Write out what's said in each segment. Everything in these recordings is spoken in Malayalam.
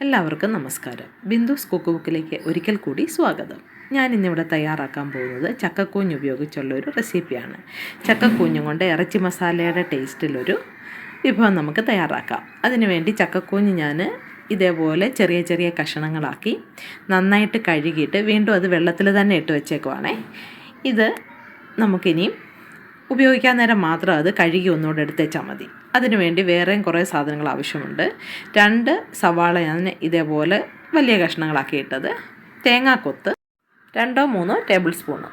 എല്ലാവർക്കും നമസ്കാരം. ബിന്ദുസ് കുക്ക് ബുക്കിലേക്ക് ഒരിക്കൽ കൂടി സ്വാഗതം. ഞാൻ ഇന്നിവിടെ തയ്യാറാക്കാൻ പോകുന്നത് ചക്കക്കൂഞ്ഞ് ഉപയോഗിച്ചുള്ള ഒരു റെസിപ്പിയാണ്. ചക്കക്കൂഞ്ഞും കൊണ്ട് ഇറച്ചി മസാലയുടെ ടേസ്റ്റിലൊരു വിഭവം നമുക്ക് തയ്യാറാക്കാം. അതിനുവേണ്ടി ചക്കക്കൂഞ്ഞ് ഞാൻ ഇതേപോലെ ചെറിയ ചെറിയ കഷണങ്ങളാക്കി നന്നായിട്ട് കഴുകിയിട്ട് വീണ്ടും അത് വെള്ളത്തിൽ തന്നെ ഇട്ട് വെച്ചേക്കുവാണേ. ഇത് നമുക്കിനിയും ഉപയോഗിക്കാൻ നേരം മാത്രം അത് കഴുകി ഒന്നുകൂടെ എടുത്തേച്ചാൽ മതി. അതിനുവേണ്ടി വേറെയും കുറേ സാധനങ്ങൾ ആവശ്യമുണ്ട്. രണ്ട് സവാള ഞാൻ ഇതേപോലെ വലിയ കഷ്ണങ്ങളാക്കി ഇട്ടത്. തേങ്ങാക്കൊത്ത് രണ്ടോ മൂന്നോ ടേബിൾ സ്പൂണ്.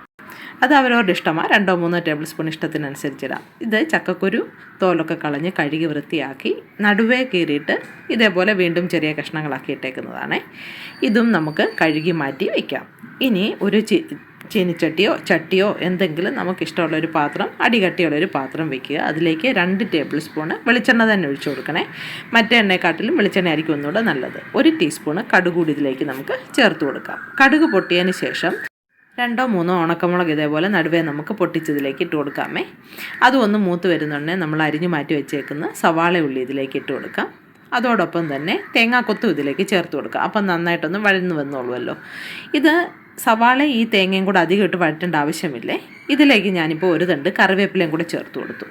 അത് അവരവരുടെ ഇഷ്ടമാണ്. രണ്ടോ മൂന്നോ ടേബിൾ സ്പൂൺ ഇഷ്ടത്തിനനുസരിച്ചിടാം ഇത് ചക്കക്കുരു തോലൊക്കെ കളഞ്ഞ് കഴുകി വൃത്തിയാക്കി നടുവേ കീറിയിട്ട് ഇതേപോലെ വീണ്ടും ചെറിയ കഷ്ണങ്ങളാക്കി ഇട്ടേക്കുന്നതാണ്. ഇതും നമുക്ക് കഴുകി മാറ്റി വയ്ക്കാം. ഇനി ഒരു ചീനിച്ചട്ടിയോ ചട്ടിയോ എന്തെങ്കിലും നമുക്കിഷ്ടമുള്ള ഒരു പാത്രം അടികട്ടിയുള്ള ഒരു പാത്രം വെക്കുക. അതിലേക്ക് രണ്ട് ടേബിൾ സ്പൂണ് വെളിച്ചെണ്ണ തന്നെ ഒഴിച്ചു കൊടുക്കണേ. മറ്റേ എണ്ണയെക്കാട്ടിലും വെളിച്ചെണ്ണ ആയിരിക്കും ഒന്നുകൂടെ നല്ലത്. ഒരു ടീസ്പൂണ് കടുക് കൂടി ഇതിലേക്ക് നമുക്ക് ചേർത്ത് കൊടുക്കാം. കടുക് പൊട്ടിയതിന് ശേഷം രണ്ടോ മൂന്നോ ഉണക്കമുളക് ഇതേപോലെ നടുവേ നമുക്ക് പൊട്ടിച്ചതിലേക്ക് ഇട്ട് കൊടുക്കാമേ. അതും ഒന്ന് മൂത്ത് വരുന്നുണ്ടെങ്കിൽ നമ്മൾ അരിഞ്ഞു മാറ്റി വെച്ചേക്കുന്ന സവാള ഉള്ളി ഇതിലേക്ക് ഇട്ട് കൊടുക്കാം. അതോടൊപ്പം തന്നെ തേങ്ങാക്കൊത്തും ഇതിലേക്ക് ചേർത്ത് കൊടുക്കുക അപ്പം നന്നായിട്ടൊന്ന് വഴന്നു വന്നോളുമല്ലോ ഇത് സവാള ഈ തേങ്ങയും കൂടെ അധികം ഇട്ട് വഴറ്റേണ്ട ആവശ്യമില്ലേ? ഇതിലേക്ക് ഞാനിപ്പോൾ ഒരു തണ്ട് കറിവേപ്പിലയും കൂടെ ചേർത്ത് കൊടുത്തു.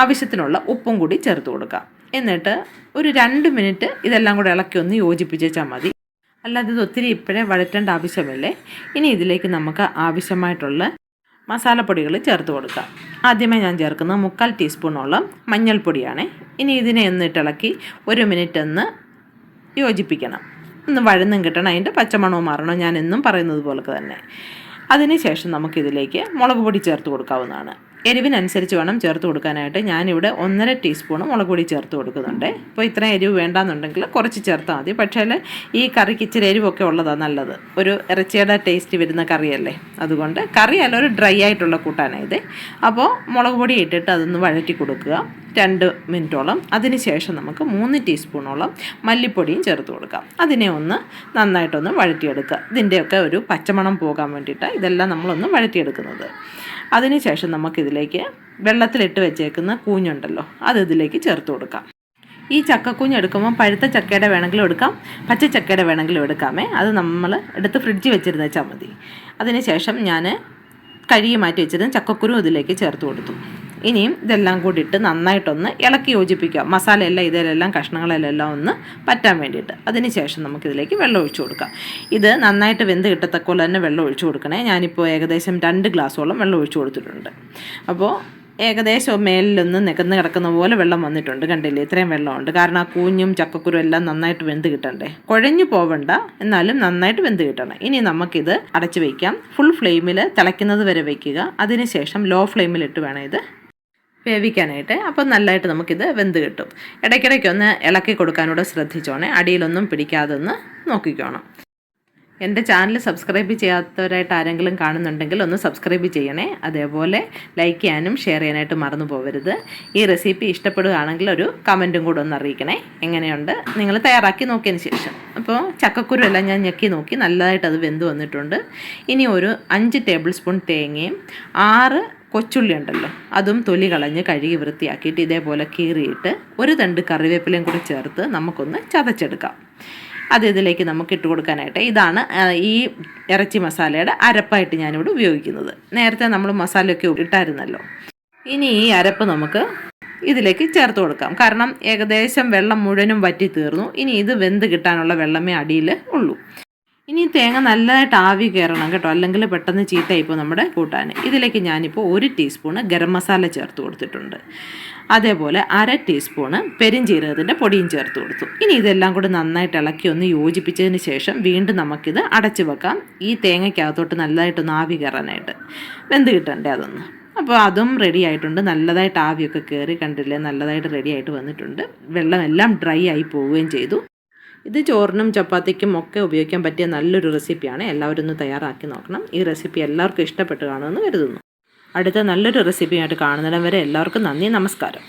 ആവശ്യത്തിനുള്ള ഉപ്പും കൂടി ചേർത്ത് കൊടുക്കാം. എന്നിട്ട് ഒരു രണ്ട് മിനിറ്റ് ഇതെല്ലാം കൂടെ ഇളക്കി ഒന്ന് യോജിപ്പിച്ചാൽ മതി. അല്ലാതെ ഇത് ഒത്തിരി ഇപ്പോഴേ വഴറ്റേണ്ട ആവശ്യമില്ലേ? ഇനി ഇതിലേക്ക് നമുക്ക് ആവശ്യമായിട്ടുള്ള മസാലപ്പൊടികൾ ചേർത്ത് കൊടുക്കാം. ആദ്യമേ ഞാൻ ചേർക്കുന്നത് മുക്കാൽ ടീസ്പൂണോളം മഞ്ഞൾപ്പൊടിയാണ്. ഇനി ഇതിനെ ഒന്ന് ഇട്ടിളക്കി ഒരു മിനിറ്റ് ഒന്ന് യോജിപ്പിക്കണം. ഒന്ന് വഴന്നും കിട്ടണം. അതിന്റെ പച്ചമണവും മാറണം. ഞാൻ എന്നും പറയുന്നത് പോലെ തന്നെ. അതിനുശേഷം നമുക്കിതിലേക്ക് മുളക് പൊടി ചേർത്ത് കൊടുക്കാവുന്നതാണ്. എരിവിനനുസരിച്ച് വേണം ചേർത്ത് കൊടുക്കാനായിട്ട്. ഞാനിവിടെ ഒന്നര ടീസ്പൂൺ മുളക് പൊടി ചേർത്ത് കൊടുക്കുന്നുണ്ട്. അപ്പോൾ ഇത്രയും എരിവ് വേണ്ടാന്നുണ്ടെങ്കിൽ കുറച്ച് ചേർത്താൽ മതി. പക്ഷേ ഈ കറിക്ക് ഇച്ചിരി എരിവൊക്കെ ഉള്ളതാണ് നല്ലത്. ഒരു ഇറച്ചിയുടെ ടേസ്റ്റ് വരുന്ന കറിയല്ലേ? അതുകൊണ്ട് കറിയല്ല ഒരു ഡ്രൈ ആയിട്ടുള്ള കൂട്ടാനാണ് ഇത്. അപ്പോൾ മുളക് പൊടി ഇട്ടിട്ട് അതൊന്ന് വഴറ്റി കൊടുക്കുക. രണ്ട് മിനിറ്റോളം. അതിനുശേഷം നമുക്ക് മൂന്ന് ടീസ്പൂണോളം മല്ലിപ്പൊടിയും ചേർത്ത് കൊടുക്കാം. അതിനെ ഒന്ന് നന്നായിട്ടൊന്ന് വഴറ്റിയെടുക്കുക. ഇതിന്റെയൊക്കെ ഒരു പച്ചമണം പോകാൻ വേണ്ടിയിട്ട് ഇതെല്ലാം നമ്മളൊന്ന് വഴറ്റിയെടുക്കുന്നത്. അതിനുശേഷം നമുക്കിതിലേക്ക് വെള്ളത്തിലിട്ട് വെച്ചേക്കുന്ന കൂഞ്ഞുണ്ടല്ലോ അത് ഇതിലേക്ക് ചേർത്ത് കൊടുക്കാം. ഈ ചക്കക്കുഞ്ഞ് എടുക്കുമ്പോൾ പഴുത്ത ചക്കയുടെ വേണമെങ്കിലും എടുക്കാം പച്ച ചക്കയുടെ വേണമെങ്കിലും എടുക്കാമേ. അത് നമ്മൾ എടുത്ത് ഫ്രിഡ്ജിൽ വെച്ചിരുന്ന് വെച്ചാൽ മതി. അതിനുശേഷം ഞാൻ കഴുകി മാറ്റി വെച്ചിരുന്ന ചക്കക്കുരു ഇതിലേക്ക് ചേർത്ത് കൊടുത്തു. ഇനിയും ഇതെല്ലാം കൂടി ഇട്ട് നന്നായിട്ടൊന്ന് ഇളക്കി യോജിപ്പിക്കുക. മസാലയെല്ലാം ഇതിലെല്ലാം കഷ്ണങ്ങളിലെല്ലാം ഒന്ന് പറ്റാൻ വേണ്ടിയിട്ട്. അതിന് ശേഷം നമുക്കിതിലേക്ക് വെള്ളം ഒഴിച്ചു കൊടുക്കാം. ഇത് നന്നായിട്ട് വെന്ത് കിട്ടത്തക്കോലെ തന്നെ വെള്ളം ഒഴിച്ചു കൊടുക്കണേ. ഞാനിപ്പോൾ ഏകദേശം രണ്ട് ഗ്ലാസ്സോളം വെള്ളം ഒഴിച്ചു കൊടുത്തിട്ടുണ്ട്. അപ്പോൾ ഏകദേശം മേലിലൊന്ന് നികന്ന് കിടക്കുന്ന പോലെ വെള്ളം വന്നിട്ടുണ്ട് കണ്ടില്ലേ? ഇത്രയും വെള്ളമുണ്ട്. കാരണം ആ കൂഞ്ഞും ചക്കക്കുരും എല്ലാം നന്നായിട്ട് വെന്ത് കിട്ടണ്ടേ? കുഴഞ്ഞു പോവണ്ട. എന്നാലും നന്നായിട്ട് വെന്ത് കിട്ടണം. ഇനി നമുക്കിത് അടച്ചു വയ്ക്കാം ഫുൾ ഫ്ലെയിമിൽ തിളയ്ക്കുന്നത് വരെ വയ്ക്കുക അതിനുശേഷം ലോ ഫ്ലെയിമിലിട്ട് വേണം ഇത് വേവിക്കാനായിട്ട്. അപ്പോൾ നല്ലതായിട്ട് നമുക്കിത് വെന്ത് കിട്ടും. ഇടയ്ക്കിടയ്ക്ക് ഒന്ന് ഇളക്കി കൊടുക്കാനൂടെ ശ്രദ്ധിച്ചോണേ. അടിയിലൊന്നും പിടിക്കാതെ ഒന്ന് നോക്കിക്കോണം. എന്റെ ചാനൽ സബ്സ്ക്രൈബ് ചെയ്യാത്തവരായിട്ട് ആരെങ്കിലും കാണുന്നുണ്ടെങ്കിൽ ഒന്ന് സബ്സ്ക്രൈബ് ചെയ്യണേ. അതേപോലെ ലൈക്ക് ചെയ്യാനും ഷെയർ ചെയ്യാനായിട്ട് മറന്നു പോകരുത് ഈ റെസിപ്പി ഇഷ്ടപ്പെടുകയാണെങ്കിൽ ഒരു കമന്റും കൂടെ ഒന്ന് അറിയിക്കണേ. എങ്ങനെയുണ്ട്? നിങ്ങൾ തയ്യാറാക്കി നോക്കിയതിന് ശേഷം. അപ്പോൾ ചക്കക്കുരു എല്ലാം ഞാൻ ഞെക്കി നോക്കി. നല്ലതായിട്ട് അത് വെന്ത് വന്നിട്ടുണ്ട്. ഇനി ഒരു അഞ്ച് ടേബിൾ സ്പൂൺ തേങ്ങയും ആറ് കൊച്ചുള്ളി ഉണ്ടല്ലോ അതും തൊലി കളഞ്ഞ് കഴുകി വൃത്തിയാക്കിയിട്ട് ഇതേപോലെ കീറിയിട്ട് ഒരു തണ്ട് കറിവേപ്പിലയും കൂടി ചേർത്ത് നമുക്കൊന്ന് ചതച്ചെടുക്കാം. അത് ഇതിലേക്ക് നമുക്ക് ഇട്ട് കൊടുക്കാനായിട്ട് ഇതാണ് ഈ ഇറച്ചി മസാലയുടെ അരപ്പായിട്ട് ഞാനിവിടെ ഉപയോഗിക്കുന്നത്. നേരത്തെ നമ്മൾ മസാലയൊക്കെ ഇട്ടായിരുന്നല്ലോ. ഇനി ഈ അരപ്പ് നമുക്ക് ഇതിലേക്ക് ചേർത്ത് കൊടുക്കാം. കാരണം ഏകദേശം വെള്ളം മുഴുവനും വറ്റി തീർന്നു. ഇനി ഇത് വെന്ത് കിട്ടാനുള്ള വെള്ളമേ അടിയിൽ ഉള്ളൂ. ഇനി തേങ്ങ നല്ലതായിട്ട് ആവി കയറണം കേട്ടോ. അല്ലെങ്കിൽ പെട്ടെന്ന് ചീത്തയായിപ്പോൾ നമ്മുടെ കൂട്ടാൻ ഇതിലേക്ക് ഞാനിപ്പോൾ ഒരു ടീസ്പൂണ് ഗരം മസാല ചേർത്ത് കൊടുത്തിട്ടുണ്ട്. അതേപോലെ അര ടീസ്പൂണ് പെരിഞ്ചീരകത്തിന്റെ പൊടിയും ചേർത്ത് കൊടുത്തു. ഇനി ഇതെല്ലാം കൂടി നന്നായിട്ട് ഇളക്കി ഒന്ന് യോജിപ്പിച്ചതിന് ശേഷം വീണ്ടും നമുക്കിത് അടച്ചു വെക്കാം. ഈ തേങ്ങയ്ക്കകത്തോട്ട് നല്ലതായിട്ടൊന്ന് ആവി കയറാനായിട്ട്. വെന്ത് കിട്ടണ്ടേ അതൊന്ന്? അപ്പോൾ അതും റെഡി ആയിട്ടുണ്ട്. നല്ലതായിട്ട് ആവിയൊക്കെ കയറി കണ്ടില്ലേ? നല്ലതായിട്ട് റെഡി ആയിട്ട് വന്നിട്ടുണ്ട്. വെള്ളം എല്ലാം ഡ്രൈ ആയി പോവുകയും ചെയ്തു. ഇത് ചോറിനും ചപ്പാത്തിക്കും ഒക്കെ ഉപയോഗിക്കാൻ പറ്റിയ നല്ലൊരു റെസിപ്പിയാണ്. എല്ലാവരും ഒന്ന് തയ്യാറാക്കി നോക്കണം. ഈ റെസിപ്പി എല്ലാവർക്കും ഇഷ്ടപ്പെട്ട് കാണുമെന്ന് കരുതുന്നു. അടുത്ത നല്ലൊരു റെസിപ്പിയായിട്ട് കാണുന്നിടം വരെ എല്ലാവർക്കും നന്ദി. നമസ്കാരം.